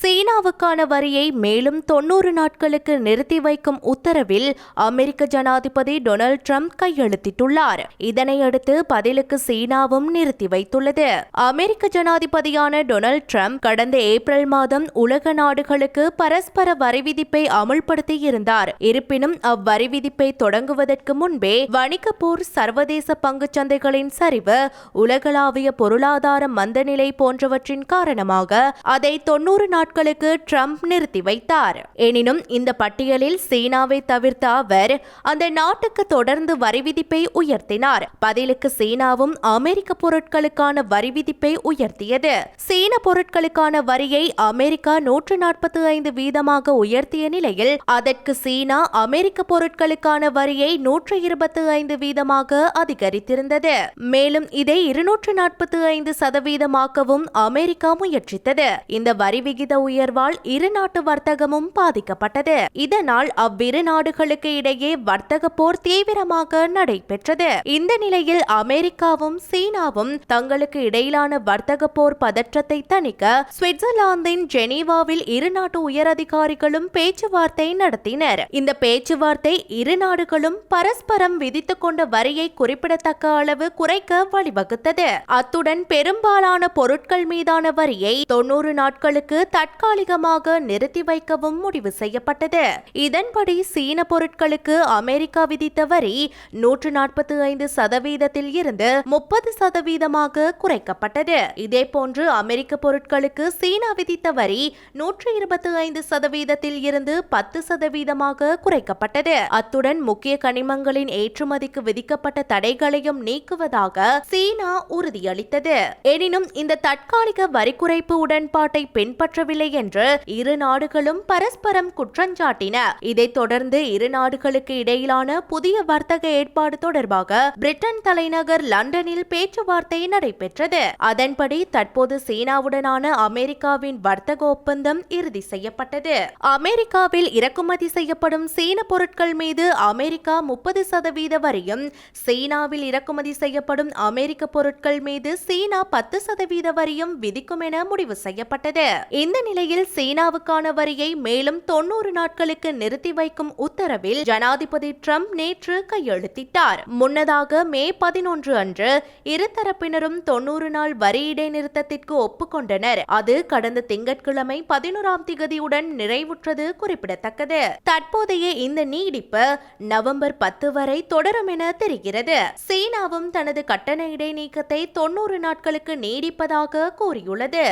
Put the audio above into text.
சீனாவுக்கான வரியை மேலும் தொன்னூறு நாட்களுக்கு நிறுத்தி வைக்கும் உத்தரவில் அமெரிக்க ஜனாதிபதி டொனால்ட் ட்ரம்ப் கையெழுத்திட்டுள்ளார். இதனையடுத்து பதிலுக்கு சீனாவும் நிறுத்தி வைத்துள்ளது. அமெரிக்க ஜனாதிபதியான டொனால்ட் ட்ரம்ப் கடந்த ஏப்ரல் மாதம் உலக நாடுகளுக்கு பரஸ்பர வரி விதிப்பை அமுல்படுத்தியிருந்தார். இருப்பினும் அவ்வரி விதிப்பை தொடங்குவதற்கு முன்பே வணிகப்போர் சர்வதேச பங்கு சந்தைகளின் சரிவு உலகளாவிய பொருளாதார மந்தநிலை போன்றவற்றின் காரணமாக அதை தொன்னூறு நாட்களுக்கு ட்ரம்ப் நிறுத்தி வைத்தார். எனினும் இந்த பட்டியலில் சீனாவை தவிர்த்த அவர் அந்த நாட்டுக்கு தொடர்ந்து வரி விதிப்பை உயர்த்தினார். பதிலுக்கு சீனாவும் அமெரிக்க பொருட்களுக்கான வரி விதிப்பை உயர்த்தியது. சீன பொருட்களுக்கான வரியை அமெரிக்கா நூற்று நாற்பத்தி ஐந்து வீதமாக உயர்த்திய நிலையில் அதற்கு சீனா அமெரிக்க பொருட்களுக்கான வரியை நூற்று இருபத்தி ஐந்து வீதமாக அதிகரித்திருந்தது. மேலும் இதை இருநூற்று நாற்பத்தி ஐந்து சதவீதமாக்கவும் அமெரிக்கா முயற்சித்தது. இந்த வரி விகிதம் உயர்வால் இரு நாட்டு வர்த்தகமும் பாதிக்கப்பட்டது. இதனால் அவ்விரு நாடுகளுக்கு இடையே வர்த்தக போர் தீவிரமாக நடைபெற்றது. இந்த நிலையில் அமெரிக்காவும் சீனாவும் தங்களுக்கு இடையிலான வர்த்தக போர் பதற்றத்தை தணிக்க சுவிட்சர்லாந்தின் ஜெனீவாவில் இரு நாட்டு உயரதிகாரிகளும் பேச்சுவார்த்தை நடத்தினர். இந்த பேச்சுவார்த்தை இரு நாடுகளும் பரஸ்பரம் விதித்துக் கொண்ட வரியை குறிப்பிடத்தக்க அளவு குறைக்க வழிவகுத்தது. அத்துடன் பெரும்பாலான பொருட்கள் மீதான வரியை தொன்னூறு நாட்களுக்கு தற்காலிகமாக நிறுத்தி வைக்கவும் முடிவு செய்யப்பட்டது. இதன்படி சீன பொருட்களுக்கு அமெரிக்கா விதித்த வரி நூற்று நாற்பத்தி ஐந்து சதவீதத்தில் இருந்து முப்பது சதவீதமாக குறைக்கப்பட்டது. இதேபோன்று அமெரிக்க பொருட்களுக்கு சீனா விதித்த வரி நூற்று இருபத்தி ஐந்து சதவீதத்தில் இருந்து பத்து சதவீதமாக குறைக்கப்பட்டது. அத்துடன் முக்கிய கனிமங்களின் ஏற்றுமதிக்கு விதிக்கப்பட்ட தடைகளையும் நீக்குவதாக சீனா உறுதியளித்தது. எனினும் இந்த தற்காலிக வரி குறைப்பு உடன்பாட்டை பின்பற்றவில்லை என்று இரு நாடுகளும் பரஸ்பரம் குற்றஞ்சாட்டின இதைத் தொடர்ந்து இரு நாடுகளுக்கு இடையிலான புதிய வர்த்தக ஏற்பாடு தொடர்பாக பிரிட்டன் தலைநகர் லண்டனில் பேச்சுவார்த்தை நடைபெற்றது. அதன்படி தற்போது சீனாவுடனான அமெரிக்காவின் வர்த்தக ஒப்பந்தம் இறுதி செய்யப்பட்டது. அமெரிக்காவில் இறக்குமதி செய்யப்படும் சீன பொருட்கள் மீது அமெரிக்கா முப்பது சதவீத வரியும் சீனாவில் இறக்குமதி செய்யப்படும் அமெரிக்க பொருட்கள் மீது சீனா பத்து சதவீத வரியும் விதிக்கும் என முடிவு செய்யப்பட்டது. இந்த நிலையில் சீனாவுக்கான வரியை மேலும் தொன்னூறு நாட்களுக்கு நிறுத்தி வைக்கும் உத்தரவில் ஜனாதிபதி ட்ரம்ப் நேற்று கையெழுத்திட்டார். முன்னதாக மே பதினொன்று அன்று இருதரப்பினரும் தொன்னூறு நாள் வரி இடைநிறுத்தத்திற்கு ஒப்புக்கொண்டனர். அது கடந்த திங்கட்கிழமை பதினோராம் திகதியுடன் நிறைவுற்றது குறிப்பிடத்தக்கது. தற்போதைய இந்த நீடிப்பு நவம்பர் பத்து வரை தொடரும் என தெரிகிறது. சீனாவும் தனது கட்டண இடைநீக்கத்தை தொன்னூறு நாட்களுக்கு நீடிப்பதாக கூறியுள்ளது.